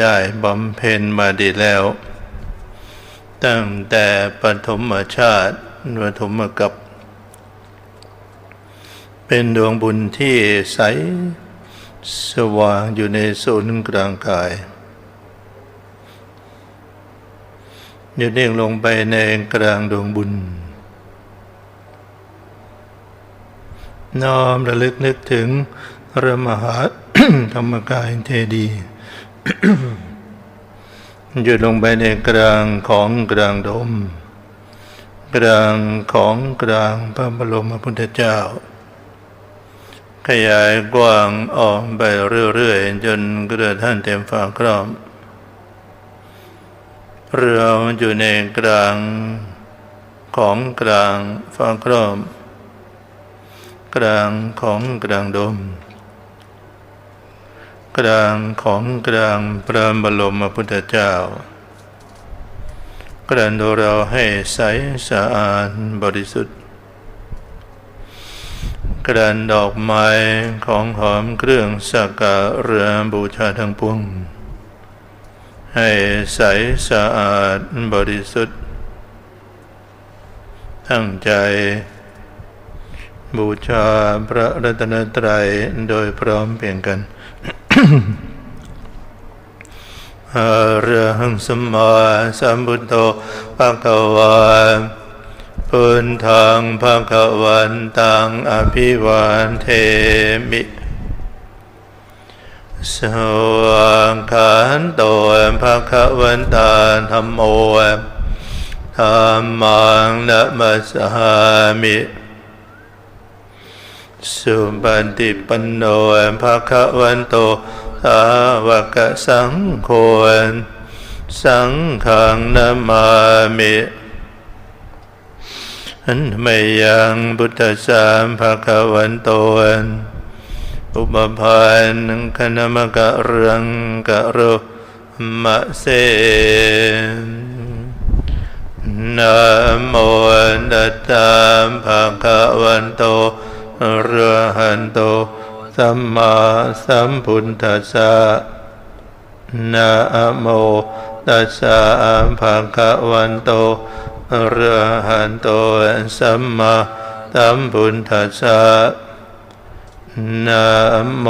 ได้บำเพ็ญมาดีแล้ว ตั้งแต่ปฐมชาติปฐมกับ เป็นดวงบุญที่ใสสว่างอยู่ในศูนย์กลางกายหยุดนิ่งลงไปในกลางดวงบุญ น้อมระลึกนึกถึงพระมหาธรรมกายเทดีย์ หยุดลงไปในกลางของกลางดม กลางของกลางพระบรมพุทธเจ้า ขยายกว้างออกไปเรื่อยๆ จนกระทั่งเต็มฝาครอบเราอยู่ในกลางของกลางฝาครอบ กลางของกลางดม กลางของกลางพระบรมพุทธเจ้ากลันดูเราให้ใสสะอาดบริสุทธิ์กรันดอกไม้ของหอมเครื่องสักการะบูชาทั้งปวง ให้ใสสะอาดบริสุทธิ์ตั้งใจ บูชาพระรัตนตรัยโดยพร้อมเพียงกัน อะระหังสมมาสัมพุทโธภะคะวาพุทธังภะคะวันตังอภิวานเทมิสวากขันโตภะคะวันตาธรรมโมธรรมังนะมัสสามิ สุปันติปันโนภะคะวันโตสาวกสังโฆสังฆังนามามิอันไม่ยังบุตตสามภะคะวันโตอุปพานคณมกะเรังกะโรมะเสนะโมตัสสะภะคะวันโต ระหันโตสัมมาสัมพุทธัสสะนะโมตัสสะภะคะวันโตอระหันโตสัมมาสัมพุทธัสสะนะโม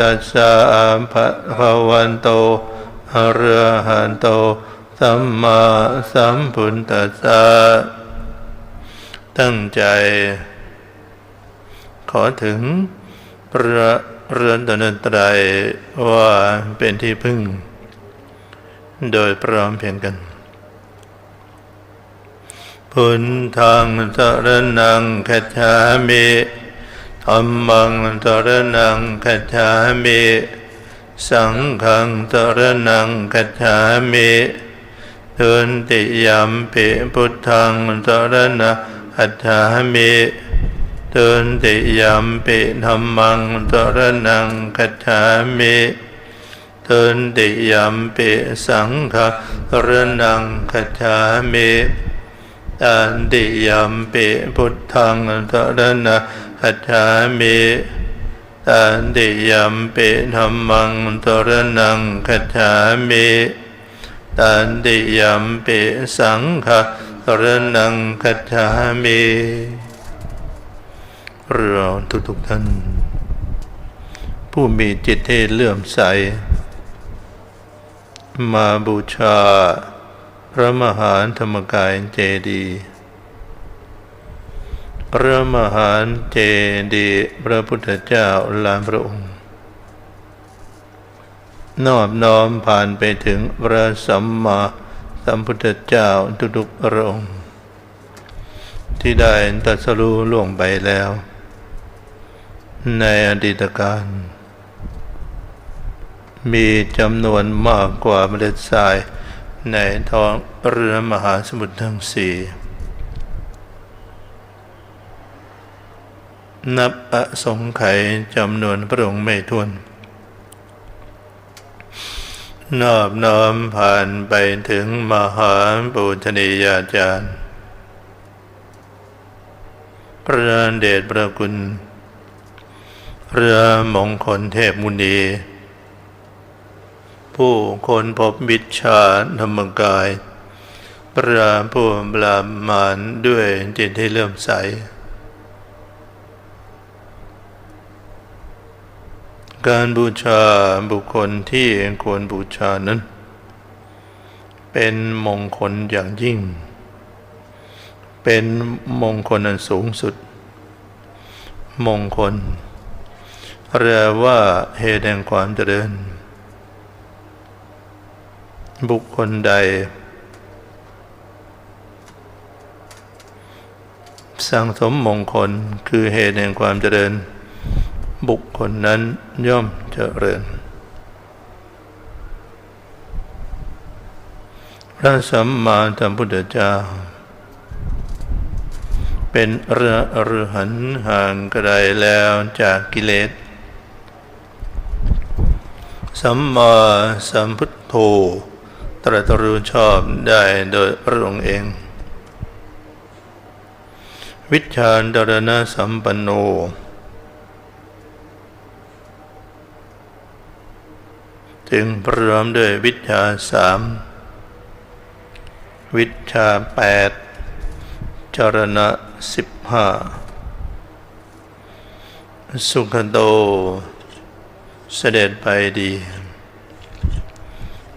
ตัสสะภะคะวันโตอระหันโตสัมมาสัมพุทธัสสะตั้งใจ ขอถึงพระเรือนตนตรัยว่าเป็นที่พึ่ง โดยพร้อมเพียงกัน พุนทธังสรนังคัจฉามิธรรมังสรนังคัจฉามิสังฆังสรนังคัจฉามิทุนติยัมปิพุทธังสรณะคัจฉามิ ตุนติยัมปิธรรมังสระนังคัจฉามิตุนติยัมปิสังฆสรนังคัจฉามิตันติยัมปิพุทธังสระคัจฉามิตันติยัมปิธรรมังสระนังคัจฉามิตันติยัมปิสังฆสรนังคัจฉามิ เราทุกทุกท่าน ผู้มีจิตที่เลื่อมใส มาบูชา พระมหาธรรมกายเจดีย์พระมหาเจดีพระพุทธเจ้าลานพระองค์ นอบน้อมผ่านไปถึงพระสัมมาสัมพุทธเจ้าทุกๆพระองค์ ที่ได้ตรัสรู้ล่วงไปแล้ว ในอดีตการ มีจำนวนมากกว่าเมล็ดทรายในท้องเรือมหาสมุทรทั้งสี่นับอสงไขยจำนวนพระองค์ไม่ถ้วน นอบน้อมผ่านไปถึงมหาปุชนียาจารย์ พระเดชพระคุณ พระมงคลเทพมุนี ผู้คนพบวิชาธรรมกาย พระผู้บรามานด้วยจิตที่เลื่อมใส การบูชาบุคคลที่ควรบูชานั้น เป็นมงคลอย่างยิ่ง เป็นมงคลอันสูงสุด มงคล เรียกว่าเหตุแห่งความเจริญ บุคคลใด สังสมมงคลคือเหตุแห่งความเจริญ บุคคลนั้นย่อมเจริญ พระสัมมาสัมพุทธเจ้า เป็นเรืออรหันห่างไกลแล้วจากกิเลส สัมมาสัมพุทโธตรัสรู้ชอบได้โดยพระองค์เอง วิชาดรณะสัมปันโน จึงพร้อมด้วยวิชาสามวิชาแปดจรณะสิบห้าสุขโต เสด็จไปดี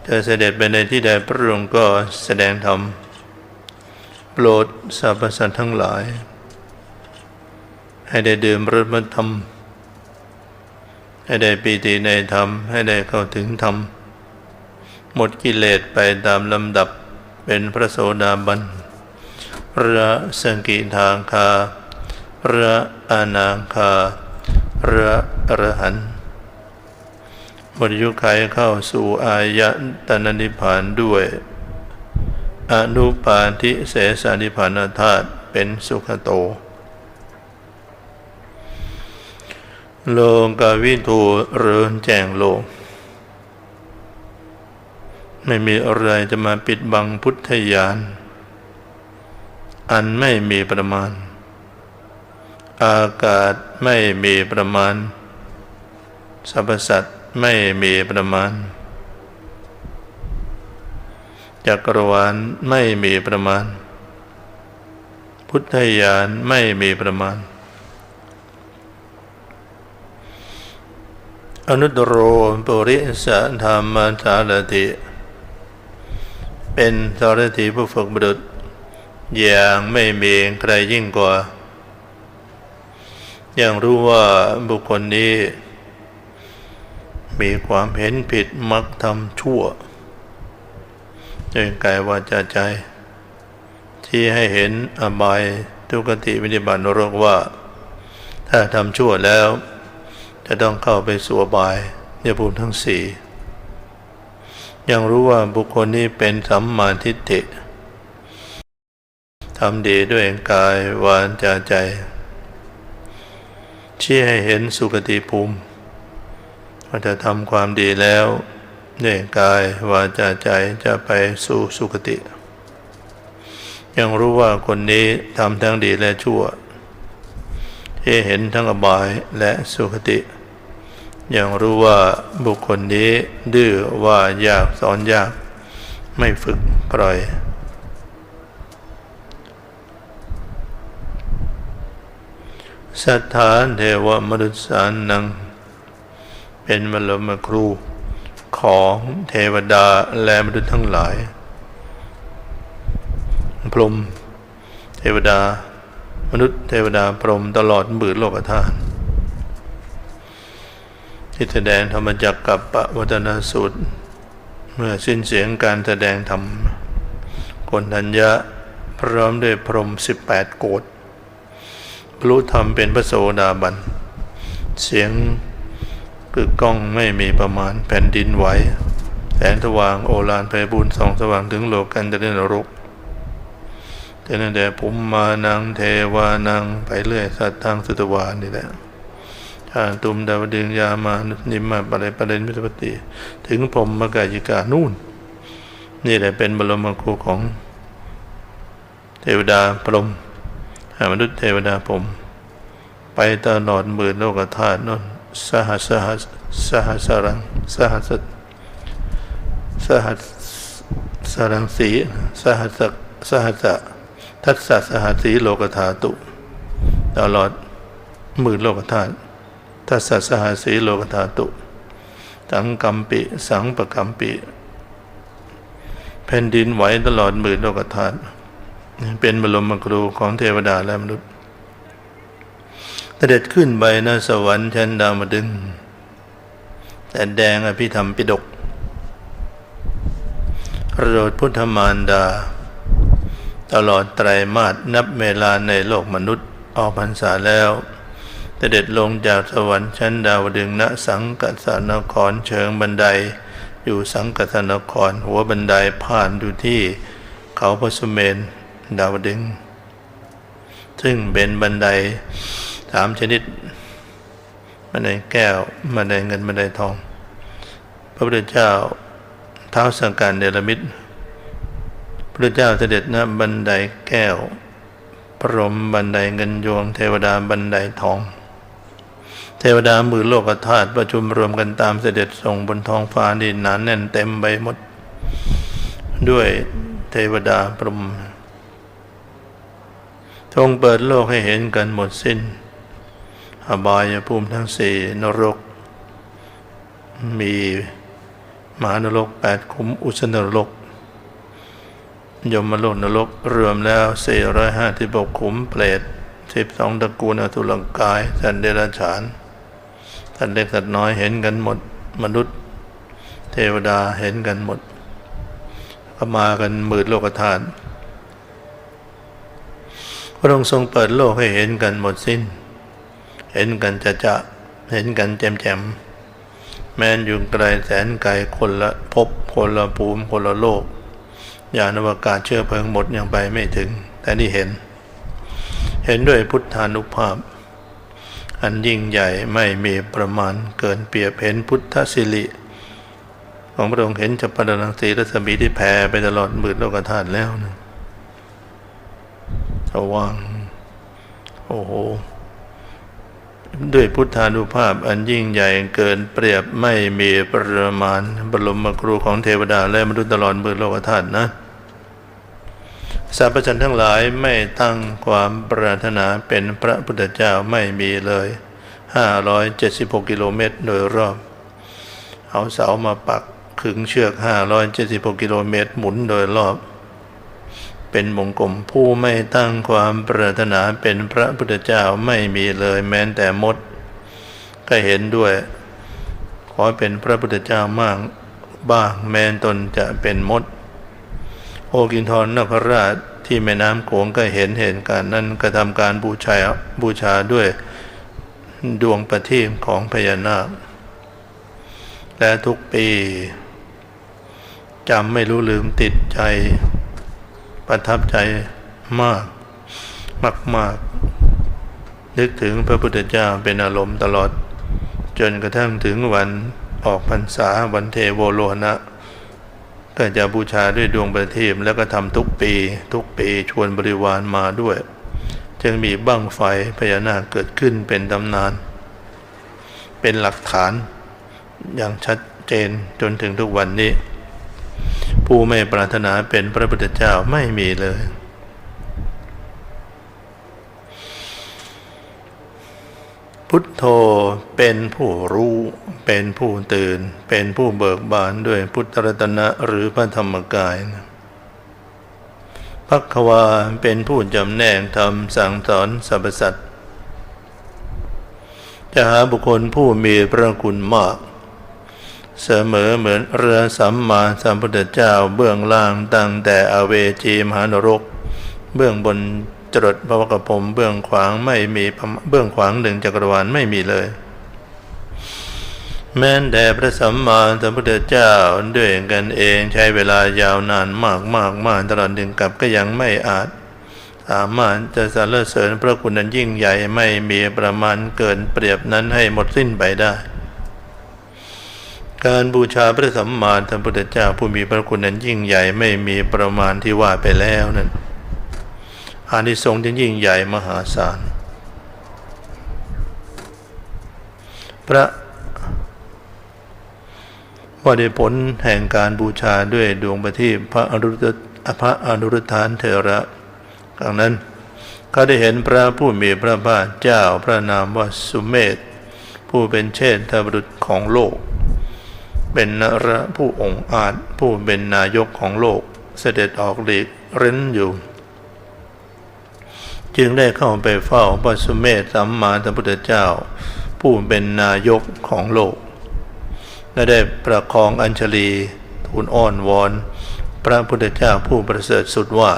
จะเสด็จไปในที่ใดพระองค์ก็แสดงธรรมโปรดสรรพสัตว์ทั้งหลาย ให้ได้ดื่มรสมธรรม ให้ได้ปีติในธรรม ให้ได้เข้าถึงธรรม หมดกิเลสไปตามลำดับเป็นพระโสดาบันพระสังกิทาคาพระอนาคาพระอรหันต์ หมดอายุขัยเข้าสู่อายตนะนิพพานด้วย อนุปาทิเสสนิพพานธาตุเป็นสุขโต โลกาวิทูเรือนแจงโลก ไม่มีอะไรจะมาปิดบังพุทธญาณอันไม่มีประมาณ อากาศไม่มีประมาณสรรพสัตว์ ไม่มีประมาณจักรวาลไม่มีประมาณ พุทธญาณไม่มีประมาณ อนุตตรโรปุริสธรรมสารติเป็นสารถีผู้ฝึกบุรุษอย่างไม่มีใครยิ่งกว่า อย่างรู้ว่าบุคคลนี้ มีความเห็นผิดมักทำชั่วด้วยกายวาจาใจ ที่ให้เห็นอบายทุกติวินิบาตนรกว่า ถ้าทำชั่วแล้ว จะต้องเข้าไปสู่อบายเนี่ยภูมิทั้งสี่ยังรู้ว่าบุคคลนี้เป็นสัมมาทิฏฐิทำดีด้วยกายวาจาใจ ชี้ให้เห็นสุคติภูมิ ว่าจะทำความดีแล้วด้วยกายวาจาใจจะไปสู่สุคติ ยังรู้ว่าคนนี้ทำทั้งดีและชั่วที่เห็นทั้งอบายและสุคติ ยังรู้ว่าบุคคลนี้ดื้อว่ายากสอนยาก ไม่ฝึกปล่อย สัทธาเทวมนุษย์สานัง เป็นมรมครูของเทวดาและมนุษย์ทั้งหลาย พรหมเทวดา มนุษย์เทวดาพรหมตลอดบืดโลกธาตุที่แสดงธรรมจักกับปวัตนสูตร เมื่อสิ้นเสียงการแสดงธรรมกนทัญญะพร้อมด้วยพรหมสิบแปดโกดรรลุธรรมเป็นพระโสดาบัน เสียง กึกก้องไม่มีประมาณแผ่นดินไหวแสงสว่างโอฬารไพบูลย์ส่องสว่างถึงโลกกันจะได้นรกแต่นั่นแต่ผมมานังเทวานังไปเรื่อยสัตว์ทางสุตวานี่แหละชาตุมดาวดึงยามานิมมาปะไรปะเรนมิตรปฏิถึงพรมมกายิกานู่น นี่แหละเป็นบรมครูของ เทวดาพรหมมนุษย์เทวดาพรมไปตลอดหมื่นโลกธาตุนั่น สหัสสหัสสหัสรังสหัสสหัสสรังสีสหัสสหัสทัศสหัสสีโลกธาตุตลอดหมื่นโลกธาตุทัศสหัสสีโลกธาตุสังกัมปิ สังปกัมปิ แผ่นดินไหวตลอดหมื่นโลกธาตุเป็นบรมครูของเทวดาและมนุษย์ เสด็จขึ้นไปนะสวรรค์ชั้นดาวดึงแต่แดงอภิธรรมปิดกประโดดพุทธมารดา ตลอดไตรมาสนับเวลาในโลกมนุษย์ออกพรรษาแล้วเสด็จลงจากสวรรค์ชั้นดาวดึงณสังกัสนครเชิงบันได อยู่สังกัสนครหัวบันไดผ่านอยู่ที่เขาพระสุเมนดาวดึง ซึ่งเป็นบันได สามชนิดบันไดแก้วบันไดเงินบันไดทอง พระพุทธเจ้าเท้าสังการเดลมิตรพระเจ้าเสด็จณบันไดแก้ว พรหมบันไดเงินยวง เทวดาบันไดทอง เทวดามือโลกธาตุประชุมรวมกันตามเสด็จส่งบนท้องฟ้าดินหนานแน่นเต็มไปหมด ด้วยเทวดาพรหมทรงเปิดโลกให้เห็นกันหมดสิ้น อบายภูมิทั้งสี่นรก มีมหานรกแปดขุมอุสนรก ยมโลกนรกรวมแล้ว456ขุมเปรต12ตระกูลอสุรกายสันเดรัจฉานสัตว์เล็กสัตว์น้อยเห็นกันหมด มนุษย์ เทวดาเห็นกันหมด ก็มากันหมื่นโลกธาตุพระองค์ทรงเปิดโลกให้เห็นกันหมดสิ้น เห็นกันจะจะเห็นกันแจ่มแจ่มแม้นอยู่ไกลแสนไกลคนละพบคนละภูมิคนละโลกยานอวกาศเชื่อเพลิงหมดยังไปไม่ถึง แต่นี่เห็น เห็นด้วยพุทธานุภาพ อันยิ่งใหญ่ไม่มีประมาณเกินเปรียบเห็นพุทธสิริของพระองค์เห็นจัปปดังสีรัศมีที่แผ่ไปตลอดหมื่นโลกธาตุแล้วนะสว่าง โอ้โห ด้วยพุทธานุภาพอันยิ่งใหญ่เกินเปรียบไม่มีประมาณบรมครูของเทวดาและมนุษย์ตลอดมือโลกธาตุนะสรรพชันทั้งหลายไม่ตั้งความปรารถนาเป็นพระพุทธเจ้าไม่มีเลย 576 กิโลเมตรโดยรอบ เอาเสามาปักขึงเชือก 576 กิโลเมตรหมุนโดยรอบ เป็นมงกลมผู้ไม่ตั้งความปรารถนาเป็นพระพุทธเจ้าไม่มีเลยแม้แต่มด ก็เห็นด้วย ขอเป็นพระพุทธเจ้ามากบ้างแม้ตนจะเป็นมด โอกินทรนคราชที่แม่น้ำโขงก็เห็นเหตุการณ์นั้นกระทำการบูชาบูชาด้วยดวงประทีปของพญานาค และทุกปีจำไม่รู้ลืมติดใจ ประทับใจมาก มากมากนึกถึงพระพุทธเจ้าเป็นอารมณ์ตลอด จนกระทั่งถึงวันออกพรรษาวันเทโวโลนะก็จะบูชาด้วยดวงประทีปแล้วก็ทำทุกปี ทุกปีชวนบริวารมาด้วย จึงมีบั้งไฟพญานาคเกิดขึ้นเป็นตำนาน เป็นหลักฐานอย่างชัดเจนจนถึงทุกวันนี้ ผู้ไม่ปรารถนาเป็นพระพุทธเจ้าไม่มีเลย พุทโธเป็นผู้รู้ เป็นผู้ตื่น เป็นผู้เบิกบานด้วยพุทธรัตนะหรือพระธรรมกายพักวาเป็นผู้จำแนกธรรมสั่งสอนสรรพสัตว์จะหาบุคคลผู้มีพระคุณมาก เสมอเหมือนเรือสัมมาสัมพุทธเจ้าเบื้องล่างตั้งแต่อเวจีมหานรก เบื้องบนจรดพระวกพมเบื้องขวางไม่มีเบื้องขวางหนึ่งจักรวาลไม่มีเลย แม้แต่พระสัมมาสัมพุทธเจ้าด้วยกันเองใช้เวลายาวนานมากมากมากตลอดดึงกับก็ยังไม่อาจ สามารถจะสรรเสริญพระคุณนั้นยิ่งใหญ่ไม่มีประมาณเกินเปรียบนั้นให้หมดสิ้นไปได้ การบูชาพระสัมมาสัมพุทธเจ้าผู้มีพระคุณนั้นยิ่งใหญ่ไม่มีประมาณที่ว่าไปแล้วนั้นอานิสงส์ที่ยิ่งใหญ่มหาศาล พระว่าได้ผลแห่งการบูชาด้วยดวงประทีปพระอนุรุตพระอนุรุทธานเถระครั้งนั้นเขาได้เห็นพระผู้มีพระภาคเจ้าพระนามว่าสุเมธผู้เป็นเชษฐบุตรของโลก เป็นนระผู้องค์อาจผู้เป็นนายกของโลกเสด็จออกหลีกเร้นอยู่ จึงได้เข้าไปเฝ้าพระสุเมธสัมมาสัมพุทธเจ้า ผู้เป็นนายกของโลก และได้ประคองอัญชลีทูลอ้อนวอนพระพุทธเจ้าผู้ประเสริฐสุดว่า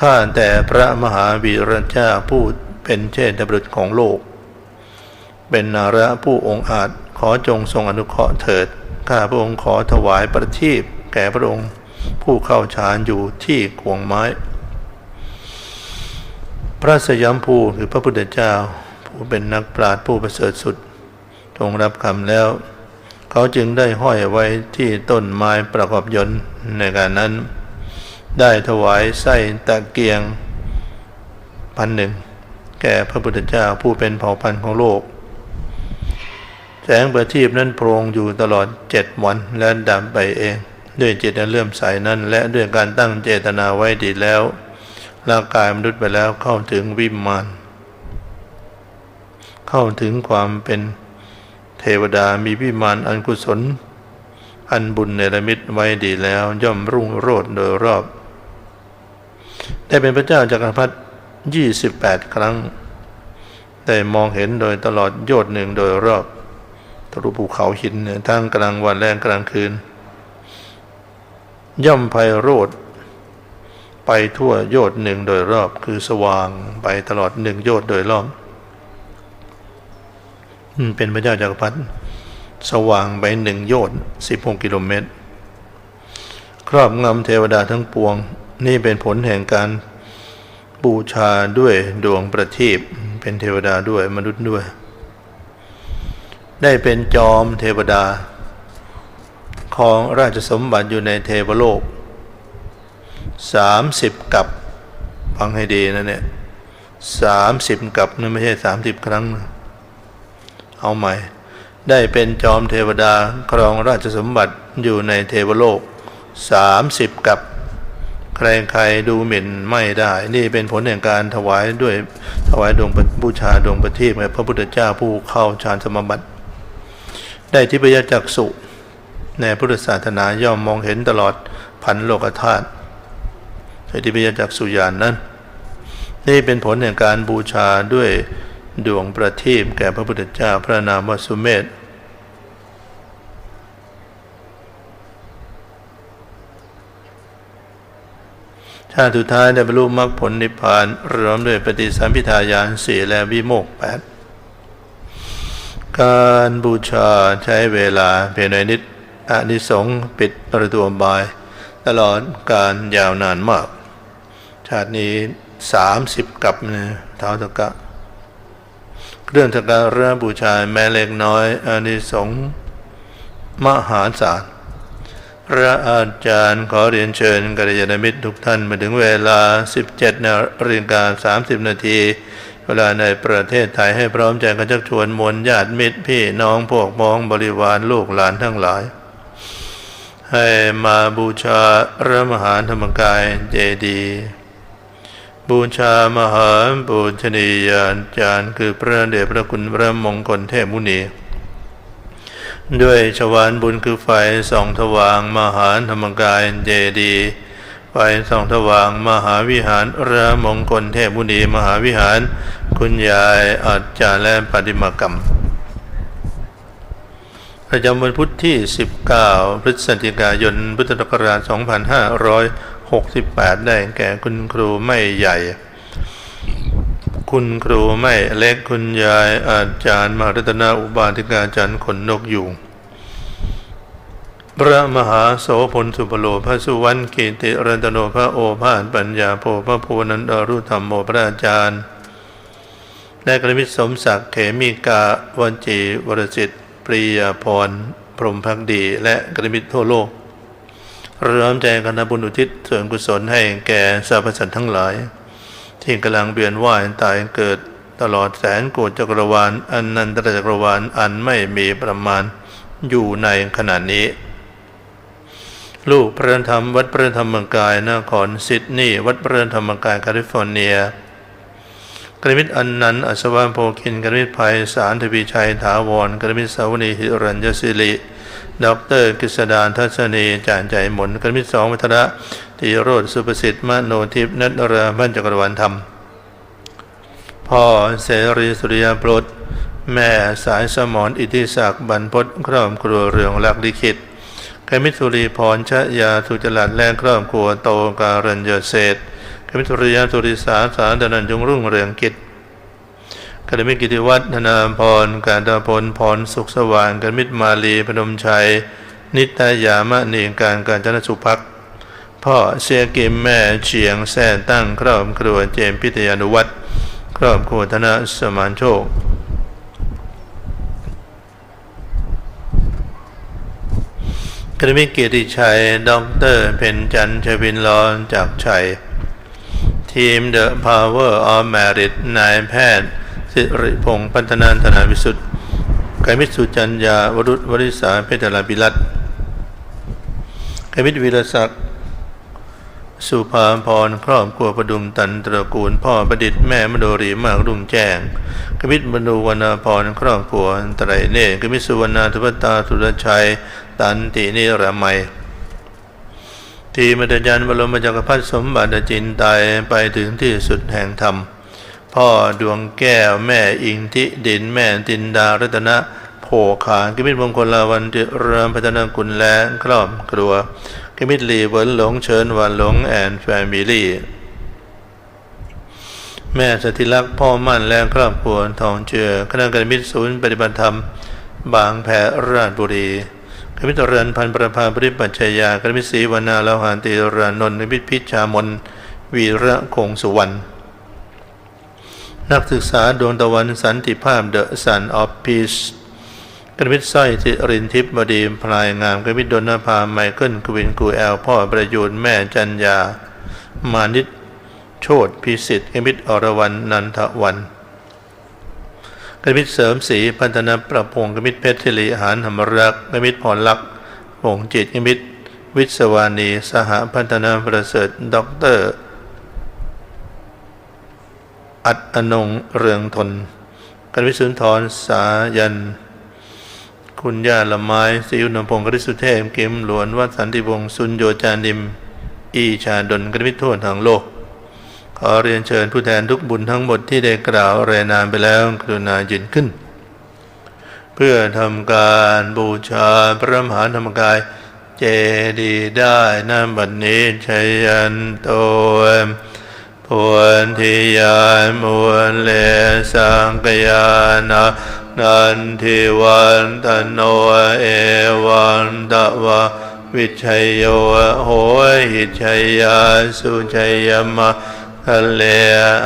ข้าแต่พระมหาวีรเจ้าผู้เป็นเชษฐบุตรของโลก เป็นนาระผู้องค์อาจขอจงทรงอนุเคราะห์เถิด ข้าพระองค์ขอถวายประทีปแก่พระองค์ผู้เข้าฌานอยู่ที่ขวงไม้ พระสยามภูหรือพระพุทธเจ้า ผู้เป็นนักปราชญ์ผู้ประเสริฐสุดทรงรับคำแล้ว เขาจึงได้ห้อยไว้ที่ต้นไม้ประกอบยนต์ในการนั้น ได้ถวายไส้ตะเกียงพันหนึ่งแก่พระพุทธเจ้าผู้เป็นเผ่าพันธุ์ของโลก แสงประทีปนั้นโพรงอยู่ตลอดเจ็ดวันและดับไปเอง ด้วยจิตอันเลื่อมใสนั้น และด้วยการตั้งเจตนาไว้ดีแล้วร่างกายมนุษย์ไปแล้วเข้าถึงวิมานเข้าถึงความเป็นเทวดามีวิมานอันกุศล อันบุญเนรมิตไว้ดีแล้วย่อมรุ่งโรจน์โดยรอบ ได้เป็นพระเจ้าจักรพรรดิยี่สิบแปดครั้ง ได้มองเห็นโดยตลอดโยชน์หนึ่งโดยรอบ ทะลุภูเขาหินเนี่ยทั้งกลางวันและกลางคืน ย่อมไพโรธไปทั่วโยชน์หนึ่งโดยรอบคือสว่างไปตลอดหนึ่งโยชน์โดยรอบเป็นพระเจ้าจักรพรรดิสว่างไปหนึ่งโยชน์สิบหกกิโลเมตร ครอบงำเทวดาทั้งปวง นี่เป็นผลแห่งการบูชาด้วยดวงประทีปเป็นเทวดาด้วยมนุษย์ด้วย ได้เป็นจอมเทวดา ของราชสมบัติอยู่ในเทวโลกสามสิบกับฟังให้ดีนะเนี่ยสามสิบกับนี่ไม่ใช่สามสิบครั้ง เอาใหม่ ได้เป็นจอมเทวดาครองราชสมบัติอยู่ในเทวโลกสามสิบกับใครใครดูหมิ่นไม่ได้ นี่เป็นผลแห่งการถวายด้วยถวายดวงบูชาดวงประทีปพระพุทธเจ้าผู้เข้าฌานสมบัติ ได้ทิพยจักษุในพุทธศาสนาย่อมมองเห็นตลอดพันโลกธาตุใทิพยจักษุญาณนนั้น นี่เป็นผลแห่งการบูชาด้วยดวงประทีปแก่พระพุทธเจ้าพระนามวสุเมธชาติสุดท้ายได้บรรลุมรรคผลนิพพานรวมด้วยปฏิสัมพิทาญาณสี่และวิโมกข์แปด การบูชาใช้เวลาเพียงน่อยนิดอานิสงส์ปิดประตูบาย ตลอดการยาวนานมาก ชาตินี้สามสิบกับนะเท้าตะกะ เรื่องทกการะบูชาแม้เล็กน้อยอานิสงส์มหาศาลพระอาจารย์ขอเรียนเชิญกัลยาณมิตรทุกท่านมาถึงเวลา 17นาฬิกา30 นาที วลาในประเทศไทยให้พร้อมใจกันชักชวนมวลญาติมิตรพี่น้องพวกพ้องบริวารลูกหลานทั้งหลาย ให้มาบูชาพระมหาธรรมกายเจดีย์บูชามหาบูชนียาจารย์คือพระเดชพระคุณพระมงคลเทพมุนี ด้วยชวานบุญคือไฟส่องทว่างมหาธรรมกายเจดีย์ ไฟส่องทว่างมหาวิหารระมงคลเทพมุนีมหาวิหาร คุณยายอาจารย์และปฏิมากรรม ประจำวันพุทธที่ 19 พฤศจิกายน พุทธศักราช 2568 ได้แก่คุณครูไม่ใหญ่ คุณครูไม่เล็กคุณยายอาจารย์มารัตนาอุบาสิกาจารย์ขนนกยูง พระมหาโสพลสุปโลพระสุวรรณกิติรัตโนพระโอภาสปัญญาโพพระภูนันดรุธรรมโมพระอาจารย์ได้กระมิตรสมศักดิ์เขมิกาวันจีวรจิตปริยาพร พรมพักดี และกระมิตรทั่วโลกเริ่มใจกันทำบุญอุทิศส่วนกุศลให้แก่สรรพสัตว์ทั้งหลาย ที่กำลังเบียนว่ายตายเกิดตลอดแสนโกฏจักรวาลอันนันตจักรวาลอันไม่มีประมาณอยู่ในขณะนี้ ลูกพระธรรมวัดพระธรรมกายนครซิดนีย์วัดพระธรรมกายแคลิฟอร์เนียกรมิตรอันนันอัศวะโพคินกรมิตรภัยสารทวีชัยถาวรกรมิตรสาวนีหิรัญยศิริดอกเตอรกฤษดานทัศนีจานใจหมุนกรมิตรสองวัฒระตีโรธสุประสิทธิ์มโนทิพนัทราพันจักรวาลธรรม พ่อเสรีสุริยปลดแม่สายสมรอิทธิศักดิ์บรรพตครอบครัวเรืองลักลิขิต กมิตรสุรีพรชยาสุจลัดและครอบครัวโตการัญญเศษกมิตรสุริยาสุริสาสารดนันจงรุ่งเรืองกิจกมิตรกิติวัฒนาพร การดาพลพรสุขสว่างกมิตรมาลีพนมชัย นิตยามณีการการจนสุภักพ่อเสียกิมแม่เฉียงแท่ตั้งครอบครัวเจมพิทยานุวัฒน์ครอบครัวธนสมานโชค กรมิตรเกียรติชัยด็อกเตอร์เพนจันทร์ชวินลอนจากชัย ทีม The Power of Merit นายแพทย์ สิริพงศ์พัฒนานธนาวิสุทธิ์กมิตรสุจัญญาวรุษวริษาเพชรลาบิรัตกมิตรวีรศักดิ์สุภาพรครอบครัวประดุมตันตระกูล พ่อประดิษฐ์แม่มโดรีมากรุ่งแจ้งกมิตรบรรดุวรรณพรครอบครัวไตรเนตรกมิตรสุวรรณาธุปตาสุรชัย ตันตินิรมัย ทีมัตยันบรมจักรพรรดิสมบัติจินตายไปถึงที่สุดแห่งธรรม พ่อดวงแก้วแม่อิงทิดินแม่ตินดารัตนะโภขานกิมิตมงคลลาวันเริญพัฒนากุลและครอบครัว กิมิตลีเวินหลงเชิญวันหลงแอนแฟมิลี่แม่สถิลักษ์พ่อมั่นและครอบครัวทองเจือคณะกรรมิตรศูนย์ปฏิบัติธรรม บางแพราชบุรี กรรมิตรเรนพันประภาปริปัจชยากรมิตรศีวนาลาหานติรานนกรรมิตรพิชามนวีระคงสุวรรณนักศึกษาดวงตะวันสันติภาพเดอะสันออฟพีชกรมิตรสร้อยสิรินทิพย์บดีพลายงามกรมิตรดนภาไมเคิลกวินกูแอล พ่อประยูนแม่จันยา มานิตโชตพิสิทธิ์กรมิตรอรวรรณนันทวัน กมิตรเสริมศรีพันธนาประพงศ์กมิตรเพชรศิริหารธรรมรักกมิตรพรลักษ์วงศ์จิตกมิตรวิศวานี สหพันธนาประเสริฐด็อกเตอร์ อัดอนงเรืองทนกันวิสุนทรสายัน คุณย่าละไม้สิวหนพงศ์กฤษสุเทพเกมหลวนวัดสันติวงศ์สุนโยจานิม อีชาดลกระมิตรโทษทางโลก ขอเรียนเชิญผู้แทนทุกบุญทั้งหมดที่ได้กล่าวรายนามไปแล้วกรุณายืนขึ้น เพื่อทำการบูชาพระมหาธรรมกายเจดีย์ได้นำบัดนี้ชัยยันโตพวนทิยานมวลเลสังกยานานันทิวันตโนเอวันตะวะวิชัยโยโหหิชัยยาสุชัยยมะ คะเล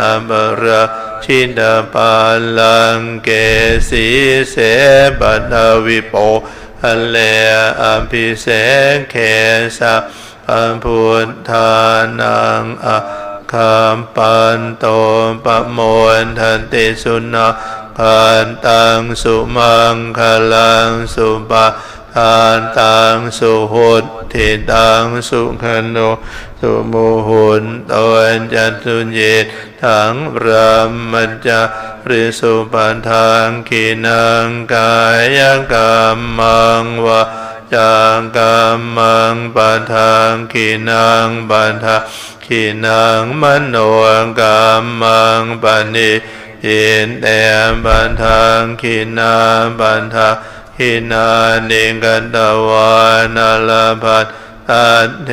อมระชินปาลังเกสีเสปัตวิโปคะเลอภิเสเคสะพัมพุทธานังอะคามปันโตปะโมนทันติสุนาพันตังสุมังคลังสุปะ ทานตังสุหุตทิตังสุขโนสุโมหุนตนจัตุเยทังพระมัจจาริสุปันทางขีนังกายกรรมังวะจากกรรมังปันทางขีนังปันทาขีนังมโนกรรมังปณิยินเตปันทางขีนาปันทา ขีนานิกันตวานาลพัทอัตเท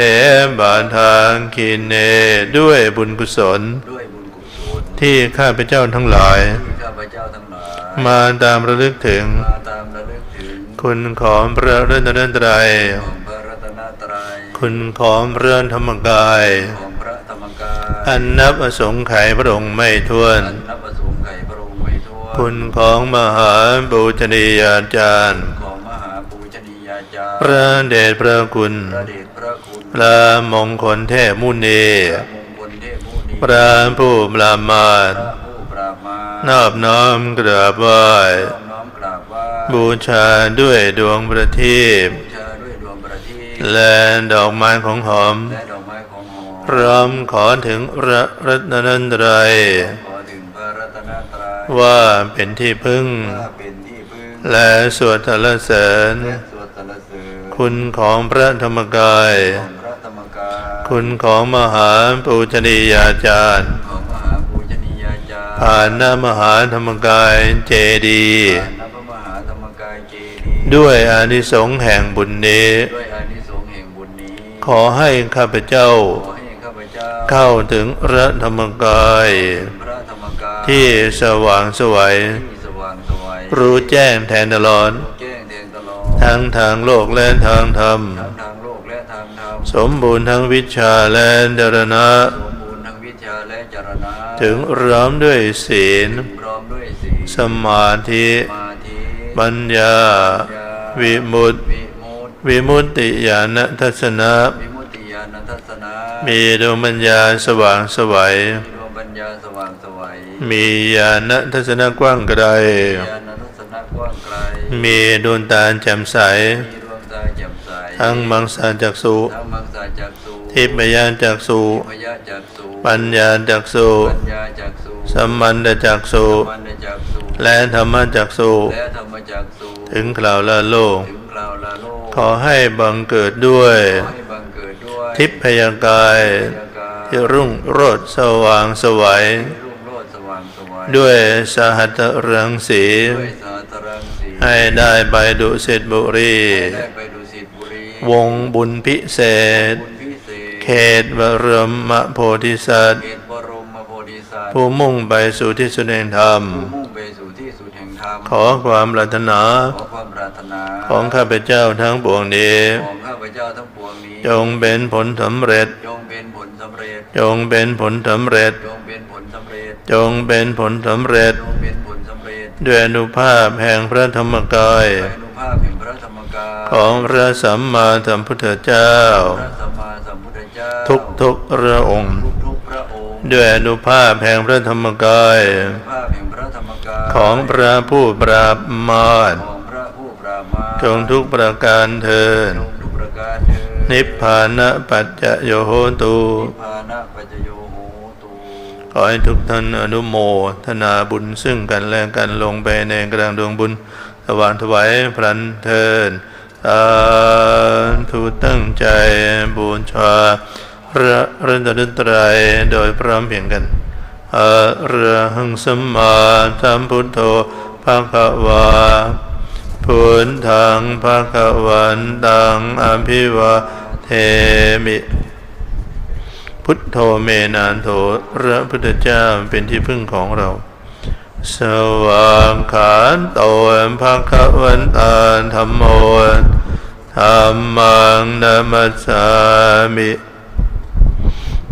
ปัทางขีเนด้วยบุญกุศลด้วยบุญกุศลที่ข้าพเจ้าทั้งหลายที่ข้าพเจ้าทั้งหลาย มาตามระลึกถึงมาตามระลึกถึงคุณของพระรัตนตรัยของพระรัตนตรัยคุณของพระธรรมกายของพระธรรมกาย อันนับอสงไขยพระองค์ไม่ท้วน องค์ไม่ทั่วคุณของมหาบูชนียาจารย์ ของมหาปูชนียาจารย์ พระเดชพระคุณพระเดชพระคุณพระมงคลเทพมุนีพระมงคลเทพมุนีพระผู้ปรามาพสระผู้ปรามาสนอบน้อมกราบไหว้น้อมน้อมกราบไหว้บูชาด้วยดวงประทีปบูชาด้วยดวงประทีปและดอกไม้ของหอมและดอกไม้ของหอม พร้อมขอถึงพระรัตนตรัย ว่าเป็นที่พึ่งว่าเป็นที่พึ่งและสวดสรรเสริญและสวดสรรเสริญ คุณของพระธรรมกายของพระธรรมกายคุณของมหาปูชนียาจารย์ของมหาปูชนียาจารย์ผ่านหน้ามหาธรรมกายเจดีย์ผ่านพระมหาธรรมกายเจดีย์ด้วยอานิสงส์แห่งบุญนี้ด้วยอานิสงส์แห่งบุญนี้ ขอให้ข้าพเจ้าขอให้ข้าพเจ้าเข้าถึงพระธรรมกาย ที่สว่างไสวัยที่สว่างไสวัยรู้แจ้งแทนตลอดแจ้งแทงตลอดทั้งทางโลกและทางธรรมทั้งทางโลกและทางธรรม สมบูรณ์ทั้งวิชาและดรณะสมบูรณ์ทั้งวิชาและจรณะ ถึงร้อมด้วยศีลพร้อมด้วยศีลสมาธิสมาธิ ปัญญา วิมุตติวิมุตติวิมุตติญาณทัศนะวิมุตติญาณทัศนะ มีดวงปัญญาสว่างไสวัยมีดวงปัญญาสว่างไสวัย มีญาณทัศนะกว้างไกลญาณทัศนะกว้างไกล มีดวงตาแจ่มใสมีดวงตาแจ่มใสทั้งมังสาจักสุทั้งมังสาจักสุทิพยานจักสุพยาจักสุปัญญาจักสุปัญญาจักสุสัมมันตจักสุมันจักสุและธรรมจักสุและธรรมจักสุถึงคราวละโลกถึงคราวลาโลกขอให้บังเกิดด้วยขอให้บังเกิดด้วย ทิพยากายพยากาที่รุ่งโรจน์สว่างไสวัย ด้วยสหัตเรังสีด้วยสาตรังสีให้ได้ไปดุสิตบุรีได้ไปดุสิตบุรี วงบุญพิเศษบุญพิเศษเขตบรมโพธิสัตว์เขตบรมโพธิสัตว์ผู้มุ่งไปสู่ที่สุดแห่งธรรมผู้มุ่งไปสู่ที่สุดแห่งธรรมขอความปรารถนาขอความปรารถนาของข้าพเจ้าทั้งปวงนี้ของข้าพเจ้าทั้งปวงนี้ จงเป็นผลสำเร็จ จงเป็นผลสำเร็จ จงเป็นผลสำเร็จจงเป็นผลสำเร็จจงเป็นผลสำเร็จจงเป็นผลสำเร็จด้วยอนุภาพแห่งพระธรรมกายด้วยอนุภาพแห่งพระธรรมกาย ของพระสัมมาสัมพุทธเจ้าพระสัมมาสัมพุทธเจ้าทุกทุกๆพระองค์ทุกทุกๆพระองค์ด้วยอนุภาพแห่งพระธรรมกายอนุภาพแห่งพระธรรมกาย ของพระผู้ปราบมารของพระผู้ปราบมารจงทุกประการเทินจงทุกประการเถิดนิพพานะปัจจโยโหตุ ขอให้ทุกท่านอนุโมทนาบุญซึ่งกันและกันลงไปในกลางดวงบุญสว่างถวายพรันเทินสาธุตั้งใจบูชาพระรัตนตรัยโดยพร้อมเพียงกันอะระหังสัมมาสัมพุทโธภะควาพุทธังภะควันตังอภิวะเทมิ พุทโธเมนานโถพระพุทธเจ้าเป็นที่พึ่งของเรา สวากขาโตภะคะวันตาธรรมโมธรรมังนัมสสามิ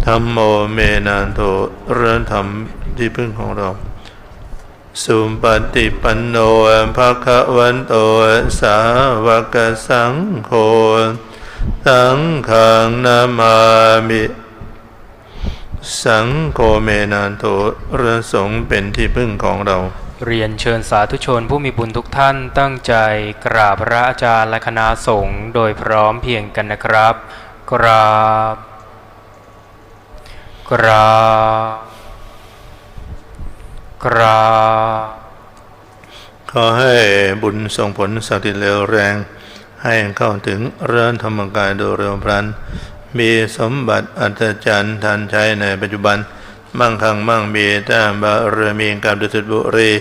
ธรรมโมเมนานโถพระธรรมที่พึ่งของเรา สุปฏิปันโนภะคะวันโตสาวกสังโฆสังฆังนามามิ สังโฆเมนานโถพระสงฆ์เป็นที่พึ่งของเรา เรียนเชิญสาธุชนผู้มีบุญทุกท่านตั้งใจกราบพระอาจารย์และคณะสงฆ์โดยพร้อมเพรียงกันนะครับ กราบ กราบ กราบ ขอให้บุญส่งผลสักดิ์เร็วแรง ให้เข้าถึงเรือนธรรมกายโดยเร็วพลัน มีสมบัติอัศจรรย์ทันใช้ในปัจจุบัน มั่งคั่งมั่งมีแต้มบารมีกับดุสิตบุรี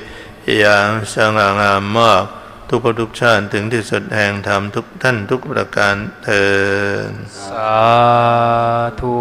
อย่างสง่างามมาก ทุกภพทุกชาติถึงที่สุดแห่งธรรมทุกท่านทุกประการเทินสาธุ